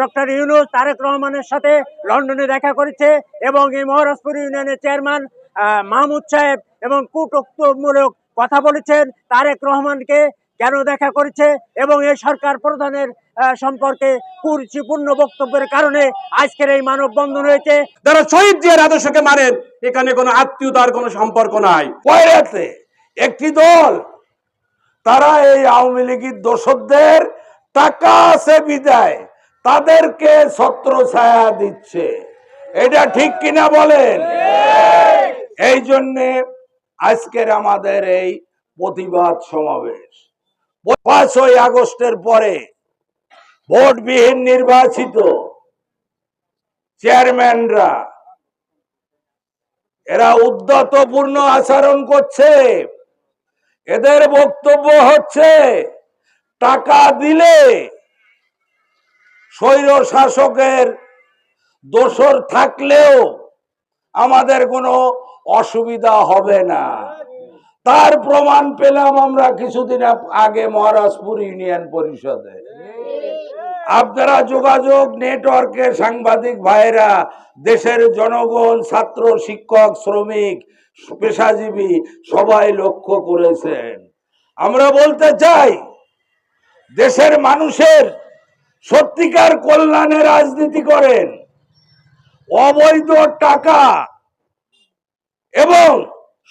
Doctor Yunus Tarique রহমানের সাথে লন্ডনে দেখা করেছে এবং এই মহারাজপুর ইউনিয়নের চেয়ারম্যান মাহমুদ সাহেব এবং কূটমূলক কথা বলেছেন। তারেক রহমানকে কেন দেখা করেছে এবং এই সরকার প্রধানের সম্পর্কে কুরুচিপূর্ণ বক্তব্যের কারণে আজকের এই মানববন্ধন হয়েছে। যারা শহীদ জিয়ার আদর্শকে মানেন, এখানে কোনো আত্মীয়তার কোনো সম্পর্ক নাই। একটি দল, তারা এই আওয়ামী লীগের দোষদের টাকা আছে বিদায়। তাদেরকে ছত্র ছায়া দিচ্ছে। এটা ঠিক কিনা বলেন? এই আজকের আমাদের এই প্রতিবাদ সমাবেশ। পাঁচই আগস্টের পরে ভোটবিহীন নির্বাচিত চেয়ারম্যানরা, এরা উদ্যতপূর্ণ আচরণ করছে। এদের বক্তব্য হচ্ছে টাকা দিলে স্বৈর শাসকের দোষর থাকলেও আমাদের কোনো অসুবিধা হবে না। তার প্রমাণ পেলাম আমরা কিছুদিন আগে মহারাজপুর ইউনিয়ন পরিষদে। আপনারা যোগাযোগ নেটওয়ার্কের সাংবাদিক ভাইরা দেশের জনগণ, ছাত্র, শিক্ষক, শ্রমিক, পেশাজীবী, সবাই লক্ষ্য করেছেন। আমরা বলতে চাই দেশের মানুষের সত্যিকার কল্যাণে রাজনীতি করেন। অবৈধ টাকা এবং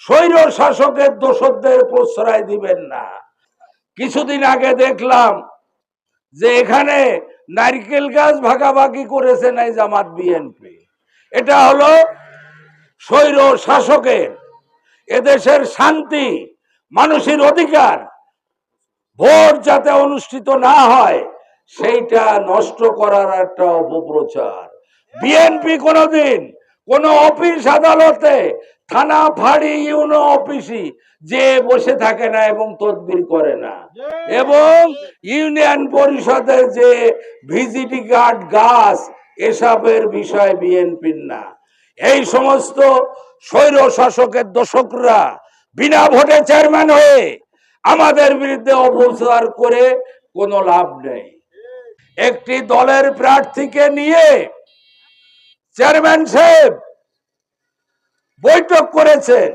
স্বৈর শাসকের দোষদের প্রশ্রয় দিবেন না। কিছুদিন আগে দেখলাম যে এখানে নারকেল গাছ ভাগাভাগি করেছে নাই জামাত বিএনপি। এটা হলো স্বৈর শাসকের, এদেশের শান্তি, মানুষের অধিকার ভোট যাতে অনুষ্ঠিত না হয়, সেইটা নষ্ট করার একটা অপপ্রচার। বিএনপি কোনোদিন কোন অফিস আদালতে থানা ফাঁড়ি ইউনো অফিসই যে বসে থাকে না এবং তদবির করে না। এবং ইউনিয়ন পরিষদের যে ভিজিটি কার্ড গাছ, এসবের বিষয় বিএনপির না। এই সমস্ত স্বৈর শাসকের দোষকরা বিনা ভোটে চেয়ারম্যান হয়ে আমাদের বিরুদ্ধে অপপ্রচার করে কোনো লাভ নেই। একটি দলের প্রার্থীকে নিয়ে চেয়ারম্যান সাহেব বৈঠক করেছেন।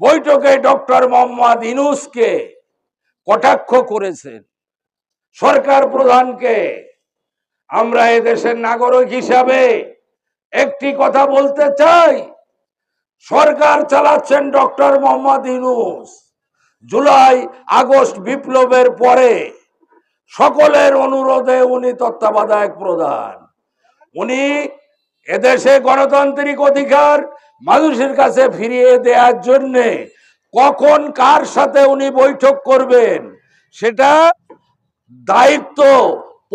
বৈঠকে ডক্টর মোহাম্মদ ইনুসকে কটাক্ষ করেছেন। সরকার প্রধানকে, আমরা এদেশের নাগরিক হিসাবে একটি কথা বলতে চাই। সরকার চালাচ্ছেন doctor Muhammad Yunus July, August বিপ্লবের পরে সকলের অনুরোধে উনি তত্ত্বাবধায়ক প্রধান। উনি এদেশে গণতান্ত্রিক অধিকার মানুষের কাছে ফিরিয়ে দেওয়ার জন্যে কখন কার সাথে উনি বৈঠক করবেন, সেটা দায়িত্ব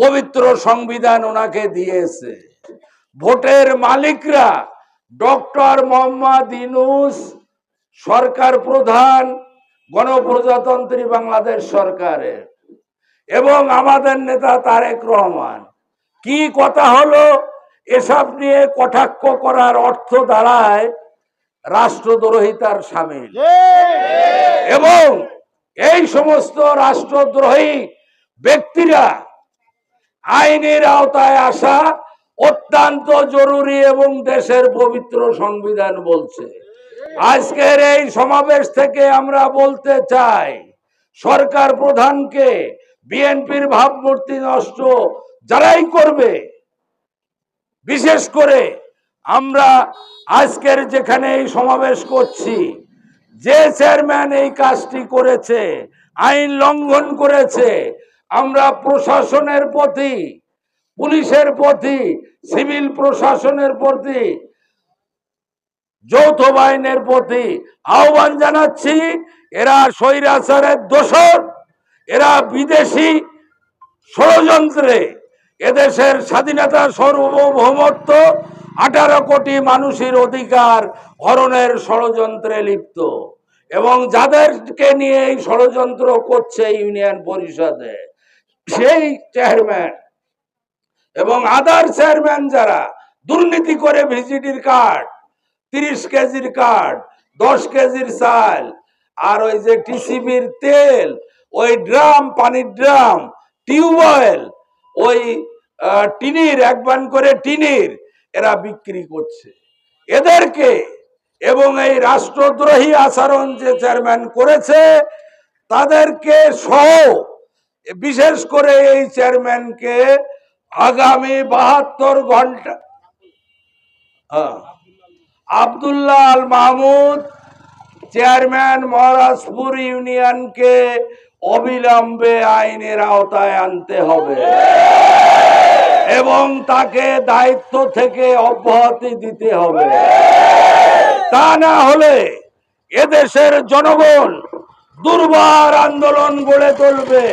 পবিত্র সংবিধান ওনাকে দিয়েছে। ভোটের মালিকরা ডক্টর মোহাম্মদ ইনুস সরকার প্রধান গণপ্রজাতন্ত্রী বাংলাদেশ সরকারের এবং আমাদের নেতা তারেক রহমান। কি কথা হলো? এসব নিয়ে কটাক্ষ করার অর্থ দাঁড়ায় রাষ্ট্রদ্রোহিতার সামিল। এবং এই সমস্ত রাষ্ট্রদ্রোহী ব্যক্তিরা আইনের আওতায় আসা অত্যন্ত জরুরি এবং দেশের পবিত্র সংবিধান বলছে। আজকের এই সমাবেশ থেকে আমরা বলতে চাই, সরকার প্রধানকে বিএনপির ভাবমূর্তি নষ্ট যারাই করবে, বিশেষ করে আমরা আজকের যেখানে এই সমাবেশ করছি, যে চেয়ারম্যান এই কাজটি করেছে, আইন লঙ্ঘন করেছে, আমরা প্রশাসনের প্রতি, পুলিশের প্রতি, সিভিল প্রশাসনের প্রতি যৌথ বাহিনীর প্রতি আহ্বান জানাচ্ছি, এরা স্বৈরাচারের দোষর, এরা বিদেশি ষড়যন্ত্রে। এদেশের স্বাধীনতা সার্বভৌমত্ব আঠারো কোটি মানুষের অধিকার হরণের ষড়যন্ত্রে লিপ্ত এবং যাদেরকে নিয়ে এই ষড়যন্ত্র করছে ইউনিয়ন পরিষদে, সেই চেয়ারম্যান এবং আদার চেয়ারম্যান যারা দুর্নীতি করে ভিজিটির কার্ড তিরিশ কেজির কাঠ, দশ কেজির চাল, আর ওই যে টিসিবির তেল, ওই ড্রাম, পানির ড্রাম টিউবওয়েল ওই টিনির, এক বান করে টিনির এরা বিক্রি করছে এদেরকে এবং এই রাষ্ট্রদ্রোহী আচরণ যে চেয়ারম্যান করেছে, তাদেরকে সহ বিশেষ করে এই চেয়ারম্যানকে আগামী বাহাত্তর ঘণ্টা হ্যাঁ। আব্দুল্লাহ আল মাহমুদ, চেয়ারম্যান মহারাজপুর ইউনিয়নকে অবিলম্বে আইনের আওতায় আনতে হবে। এবং তাকে দায়িত্ব থেকে অব্যাহতি দিতে হবে। তা না হলে এদেশের জনগণ দুর্বার আন্দোলন গড়ে তুলবে।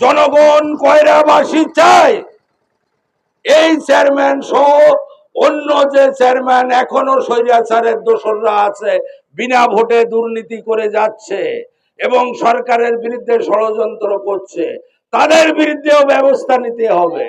জনগণ কয়রাবাসী চায়? এই চেয়ারম্যান সহ অন্য যে চেয়ারম্যান এখনও স্বৈরাচারের দোসররা আছে, বিনা ভোটে দুর্নীতি করে যাচ্ছে এবং সরকারের বিরুদ্ধে ষড়যন্ত্র করছে, তাদের বিরুদ্ধেও ব্যবস্থা নিতে হবে।